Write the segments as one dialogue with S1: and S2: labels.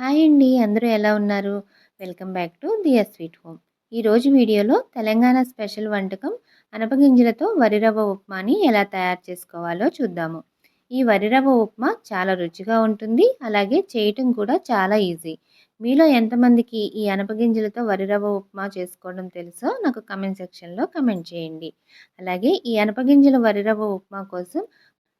S1: Hi అండి అందరూ ఎలా ఉన్నారు? Welcome back to Diya sweet home. ఈరోజు వీడియోలో తెలంగాణ స్పెషల్ వంటకం అనపగింజలతో వరి రవ్వ ఉప్మాని ఎలా తయారు చేసుకోవాలో చూద్దాము. ఈ వరి రవ్వ ఉప్మా చాలా రుచిగా ఉంటుంది అలాగే చేయటం కూడా చాలా ఈజీ. మీలో ఎంతమందికి ఈ అనపగింజలతో వరి రవ్వ ఉప్మా చేసుకోవడం తెలుసో నాకు కమెంట్ సెక్షన్లో కమెంట్ చేయండి. అలాగే ఈ అనపగింజల వరి రవ్వ ఉప్మా కోసం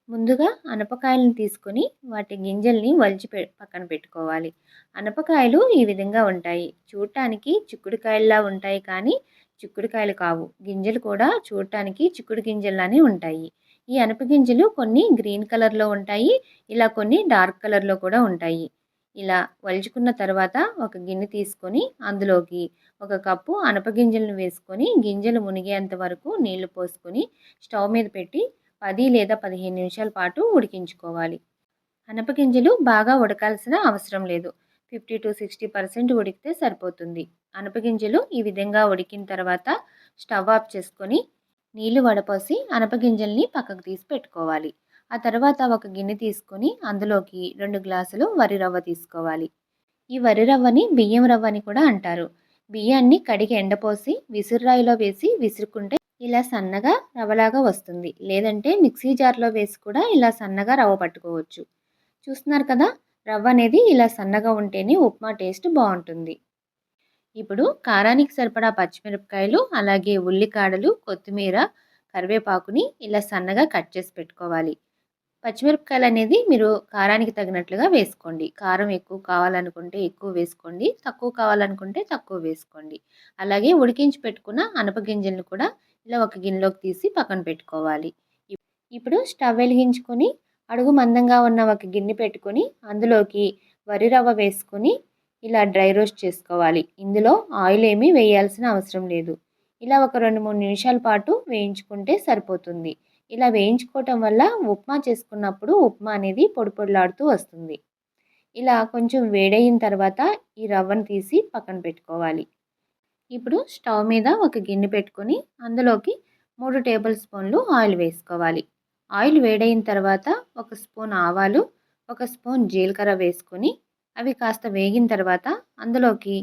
S1: ముందుగా అనపకాయలను తీసుకొని వాటి గింజల్ని వలిచి పక్కన పెట్టుకోవాలి. అనపకాయలు ఈ విధంగా ఉంటాయి. చూడటానికి చిక్కుడుకాయల్లా ఉంటాయి కానీ చిక్కుడుకాయలు కావు. గింజలు కూడా చూడటానికి చిక్కుడు గింజల్లానే ఉంటాయి. ఈ అనప గింజలు కొన్ని గ్రీన్ కలర్లో ఉంటాయి. ఇలా కొన్ని డార్క్ కలర్లో కూడా ఉంటాయి. ఇలా వలుచుకున్న తర్వాత ఒక గిన్నె తీసుకొని అందులోకి ఒక కప్పు అనప గింజలను వేసుకొని గింజలు మునిగేంత వరకు నీళ్ళు పోసుకొని స్టవ్ మీద పెట్టి పది లేదా పదిహేను నిమిషాల పాటు ఉడికించుకోవాలి. అనపగింజలు బాగా ఉడకాల్సిన అవసరం లేదు. ఫిఫ్టీ టు సిక్స్టీ పర్సెంట్ ఉడికితే సరిపోతుంది. అనపగింజలు ఈ విధంగా ఉడికిన తర్వాత స్టవ్ ఆఫ్ చేసుకొని నీళ్ళు వడపోసి అనపగింజల్ని పక్కకు తీసి పెట్టుకోవాలి. ఆ తర్వాత ఒక గిన్నె తీసుకొని అందులోకి రెండు గ్లాసులు వరి రవ్వ తీసుకోవాలి. ఈ వరి రవ్వని బియ్యం రవ్వ అని కూడా అంటారు. బియ్యాన్ని కడిగి ఎండపోసి విసురురాయిలో వేసి విసురుకుంటే ఇలా సన్నగా రవ్వలాగా వస్తుంది. లేదంటే మిక్సీ జార్లో వేసి కూడా ఇలా సన్నగా రవ్వ పట్టుకోవచ్చు. చూస్తున్నారు కదా? రవ్వ అనేది ఇలా సన్నగా ఉంటేనే ఉప్మా టేస్ట్ బాగుంటుంది. ఇప్పుడు కారానికి సరిపడా పచ్చిమిరపకాయలు అలాగే ఉల్లికాడలు కొత్తిమీర కరివేపాకుని ఇలా సన్నగా కట్ చేసి పెట్టుకోవాలి. పచ్చిమిరపకాయలు అనేది మీరు కారానికి తగినట్లుగా వేసుకోండి. కారం ఎక్కువ కావాలనుకుంటే ఎక్కువ వేసుకోండి. తక్కువ కావాలనుకుంటే తక్కువ వేసుకోండి. అలాగే ఉడికించి పెట్టుకున్న అనపగింజలను కూడా ఇలా ఒక గిన్నెలోకి తీసి పక్కన పెట్టుకోవాలి. ఇప్పుడు స్టవ్ వెలిగించుకొని అడుగు మందంగా ఉన్న ఒక గిన్నె పెట్టుకొని అందులోకి వరి రవ్వ వేసుకొని ఇలా డ్రై రోస్ట్ చేసుకోవాలి. ఇందులో ఆయిల్ ఏమీ వేయాల్సిన అవసరం లేదు. ఇలా ఒక రెండు మూడు నిమిషాల పాటు వేయించుకుంటే సరిపోతుంది. ఇలా వేయించుకోవటం వల్ల ఉప్మా చేసుకున్నప్పుడు ఉప్మా అనేది పొడి పొడిలాడుతూ వస్తుంది. ఇలా కొంచెం వేడయిన తర్వాత ఈ రవ్వను తీసి పక్కన పెట్టుకోవాలి. ఇప్పుడు స్టవ్ మీద ఒక గిన్నె పెట్టుకొని అందులోకి మూడు టేబుల్ స్పూన్లు ఆయిల్ వేసుకోవాలి. ఆయిల్ వేడైన తర్వాత ఒక స్పూన్ ఆవాలు ఒక స్పూన్ జీలకర్ర వేసుకొని అవి కాస్త వేగిన తర్వాత అందులోకి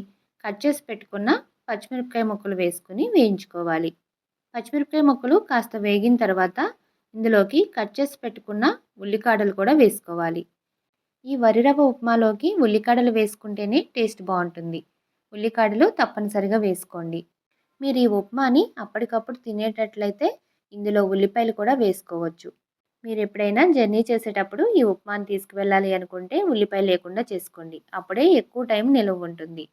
S1: కట్ చేసి పెట్టుకున్న పచ్చిమిరపకాయ ముక్కలు వేసుకొని వేయించుకోవాలి. పచ్చిమిరపకాయ ముక్కలు కాస్త వేగిన తర్వాత ఇందులోకి కట్ చేసి పెట్టుకున్న ఉల్లికాడలు కూడా వేసుకోవాలి. ఈ వరి రవ్వ ఉప్మాలోకి ఉల్లికాడలు వేసుకుంటేనే టేస్ట్ బాగుంటుంది. ఉల్లికాడలు తప్పనిసరిగా వేసుకోండి. మీరు ఈ ఉప్మాని అప్పటికప్పుడు తినేటట్లయితే ఇందులో ఉల్లిపాయలు కూడా వేసుకోవచ్చు. మీరు ఎప్పుడైనా జర్నీ చేసేటప్పుడు ఈ ఉప్మాని తీసుకువెళ్ళాలి అనుకుంటే ఉల్లిపాయ లేకుండా చేసుకోండి. అప్పుడే ఎక్కువ టైం నిలువ ఉంటుంది.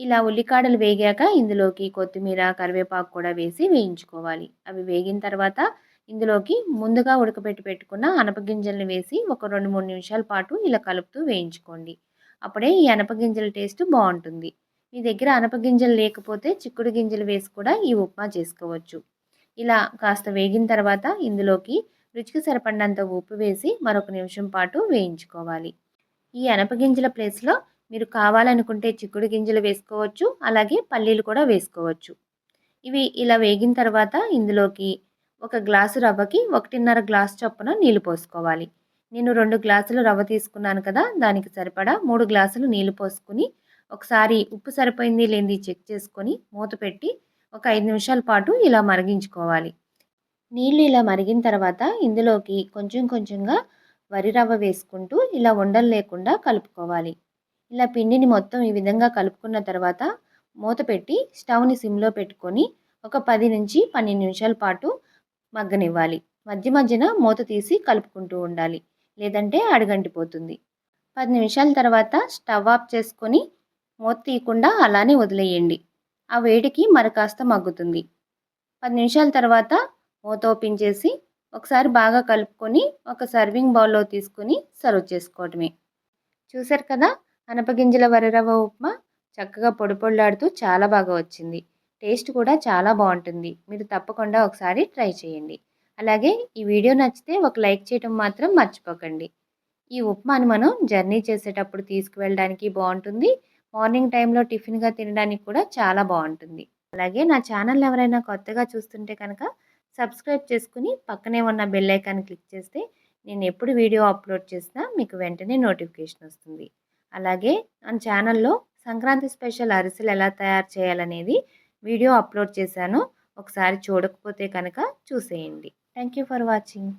S1: ఇలా ఉల్లికాడలు వేగాక ఇందులోకి కొత్తిమీర కరివేపాకు కూడా వేసి వేయించుకోవాలి. అవి వేగిన తర్వాత ఇందులోకి ముందుగా ఉడకబెట్టి పెట్టుకున్న అనపగింజలను వేసి ఒక రెండు మూడు నిమిషాల పాటు ఇలా కలుపుతూ వేయించుకోండి. అప్పుడే ఈ అనపగింజల టేస్ట్ బాగుంటుంది. మీ దగ్గర అనపగింజలు లేకపోతే చిక్కుడు గింజలు వేసి కూడా ఈ ఉప్మా చేసుకోవచ్చు. ఇలా కాస్త వేగిన తర్వాత ఇందులోకి రుచికి సరిపడినంత ఉప్పు వేసి మరొక నిమిషం పాటు వేయించుకోవాలి. ఈ అనపగింజల ప్లేస్లో మీరు కావాలనుకుంటే చిక్కుడు గింజలు వేసుకోవచ్చు అలాగే పల్లీలు కూడా వేసుకోవచ్చు. ఇవి ఇలా వేగిన తర్వాత ఇందులోకి ఒక గ్లాసు రవ్వకి ఒకటిన్నర గ్లాసు చొప్పున నీళ్ళు పోసుకోవాలి. నేను రెండు గ్లాసులు రవ్వ తీసుకున్నాను కదా దానికి సరిపడా మూడు గ్లాసులు నీళ్ళు పోసుకుని ఒకసారి ఉప్పు సరిపోయింది లేనిది చెక్ చేసుకొని మూత పెట్టి ఒక ఐదు నిమిషాల పాటు ఇలా మరిగించుకోవాలి. నీళ్ళు ఇలా మరిగిన తర్వాత ఇందులోకి కొంచెం కొంచెంగా వరి రవ్వ వేసుకుంటూ ఇలా ఉండలు లేకుండా కలుపుకోవాలి. ఇలా పిండిని మొత్తం ఈ విధంగా కలుపుకున్న తర్వాత మూత పెట్టి స్టవ్ని సిమ్లో పెట్టుకొని ఒక పది నుంచి పన్నెండు నిమిషాల పాటు మగ్గనివ్వాలి. మధ్య మధ్యన మూత తీసి కలుపుకుంటూ ఉండాలి. లేదంటే అడగంటిపోతుంది. పది నిమిషాల తర్వాత స్టవ్ ఆఫ్ చేసుకొని మూత తీయకుండా అలానే వదిలేయండి. ఆ వేడికి మరకాస్త మగ్గుతుంది. పది నిమిషాల తర్వాత మూత ఓపెన్ చేసి ఒకసారి బాగా కలుపుకొని ఒక సర్వింగ్ బౌల్లో తీసుకొని సర్వ్ చేసుకోవటమే. చూసారు కదా? అనపగింజల వరిరవ్వ ఉప్మా చక్కగా పొడి పొడిలాడుతూ చాలా బాగా వచ్చింది. టేస్ట్ కూడా చాలా బాగుంటుంది. మీరు తప్పకుండా ఒకసారి ట్రై చేయండి. అలాగే ఈ వీడియో నచ్చితే ఒక లైక్ చేయటం మాత్రం మర్చిపోకండి. ఈ ఉప్మాను మనం జర్నీ చేసేటప్పుడు తీసుకువెళ్ళడానికి బాగుంటుంది. మార్నింగ్ టైంలో టిఫిన్గా తినడానికి కూడా చాలా బాగుంటుంది. అలాగే నా ఛానల్ ఎవరైనా కొత్తగా చూస్తుంటే కనుక సబ్స్క్రైబ్ చేసుకుని పక్కనే ఉన్న బెల్ ఐకాన్ క్లిక్ చేస్తే నేను ఎప్పుడు వీడియో అప్లోడ్ చేసినా మీకు వెంటనే నోటిఫికేషన్ వస్తుంది. అలాగే మన ఛానల్లో సంక్రాంతి స్పెషల్ అరిసెలు ఎలా తయారు చేయాలనేది వీడియో అప్లోడ్ చేశాను. ఒకసారి చూడకపోతే కనుక చూసేయండి. Thank you for watching.